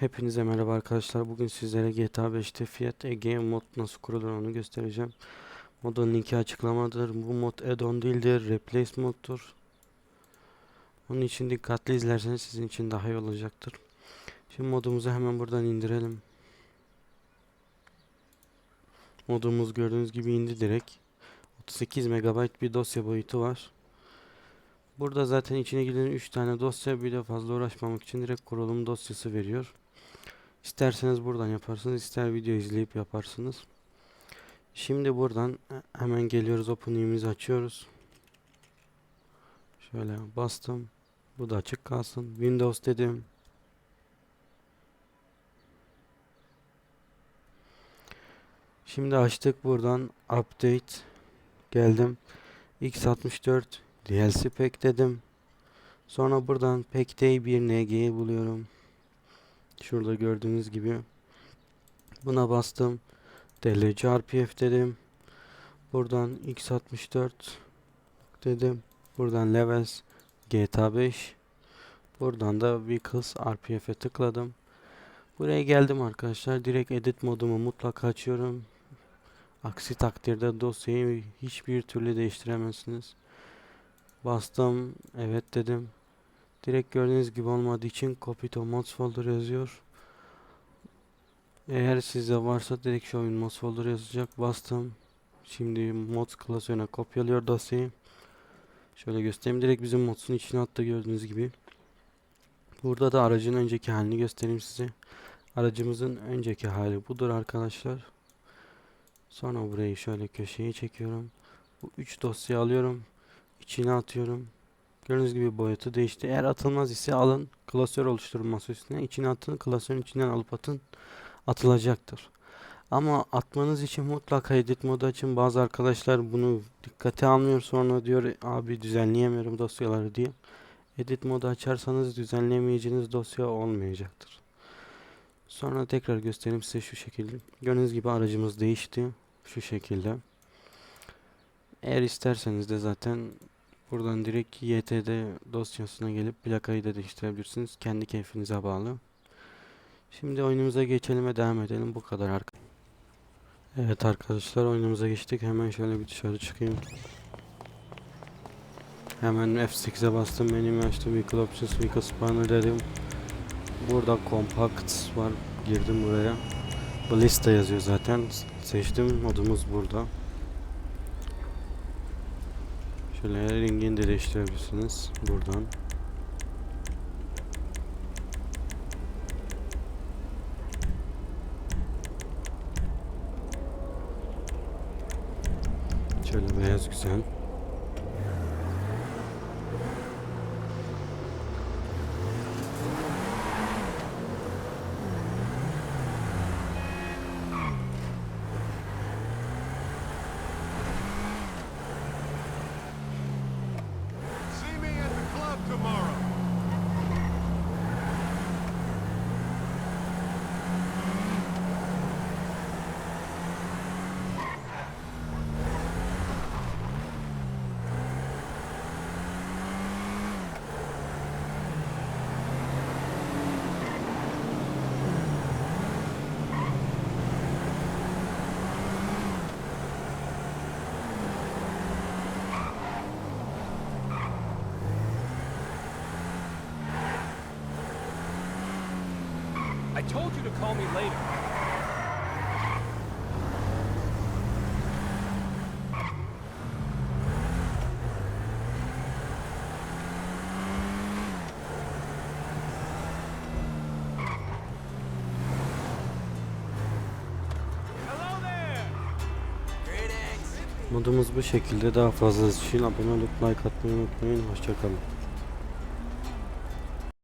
Hepinize merhaba arkadaşlar. Bugün sizlere GTA 5'te Fiat Egea mod nasıl kurulur onu göstereceğim. Modun linki açıklamadır. Bu mod add-on değildir, replace moddur. Onun için dikkatli izlerseniz sizin için daha iyi olacaktır. Şimdi modumuzu hemen buradan indirelim. Modumuz gördüğünüz gibi indi direkt. 38 MB bir dosya boyutu var. Burada zaten içine giren 3 tane dosya bir de fazla uğraşmamak için direkt kurulum dosyası veriyor. İsterseniz buradan yaparsınız, ister video izleyip yaparsınız. Şimdi buradan hemen geliyoruz, opening'imizi açıyoruz. Şöyle bastım. Bu da açık kalsın. Windows dedim. Şimdi açtık buradan update geldim. x64 DLC pack dedim. Sonra buradan pack'te bir NG'yi buluyorum. Şurada gördüğünüz gibi. Buna bastım. DLC RPF dedim. Buradan x64 dedim. Buradan Levels GTA 5. Buradan da Vehicles RPF'e tıkladım. Buraya geldim arkadaşlar. Direkt edit modumu mutlaka açıyorum. Aksi takdirde dosyayı hiçbir türlü değiştiremezsiniz. Bastım. Evet dedim. Direkt gördüğünüz gibi olmadığı için copy to mods folder yazıyor. Eğer sizde varsa direkt şu oyun mods folder yazacak. Bastım. Şimdi mods klasörüne kopyalıyor dosyayı. Şöyle göstereyim. Direkt bizim modsun içine attı gördüğünüz gibi. Burada da aracın önceki halini göstereyim size. Aracımızın önceki hali budur arkadaşlar. Sonra burayı şöyle köşeye çekiyorum. Bu 3 dosya alıyorum. İçine atıyorum. Gördüğünüz gibi boyutu değişti. Eğer atılmaz ise alın klasör oluşturun masa üstüne. İçine atın. Klasörün içinden alıp atın. Atılacaktır. Ama atmanız için mutlaka edit modu açın. Bazı arkadaşlar bunu dikkate almıyor. Sonra diyor abi düzenleyemiyorum dosyaları diye. Edit modu açarsanız düzenleyemeyeceğiniz dosya olmayacaktır. Sonra tekrar göstereyim size şu şekilde. Gördüğünüz gibi aracımız değişti. Şu şekilde. Eğer isterseniz de zaten Buradan direkt YTD dosyasına gelip plakayı da değiştirebilirsiniz. Kendi keyfinize bağlı. Şimdi oyunumuza geçelim ve devam edelim. Bu kadar arka. Evet arkadaşlar oyunumuza geçtik. Hemen şöyle bir dışarı çıkayım. Hemen F8'e bastım. Menümü açtım. Vehicle Options, Vehicle Spanner dedim. Burada Compact var. Girdim buraya. Bu liste yazıyor zaten. Seçtim. Modumuz burada. Şöyle rengini de değiştirebilirsiniz buradan. Şöyle beyaz güzel. I told you to call me later. Modumuz bu şekilde. Daha fazlası için abone olup like atmayı unutmayın. Hoşçakalın.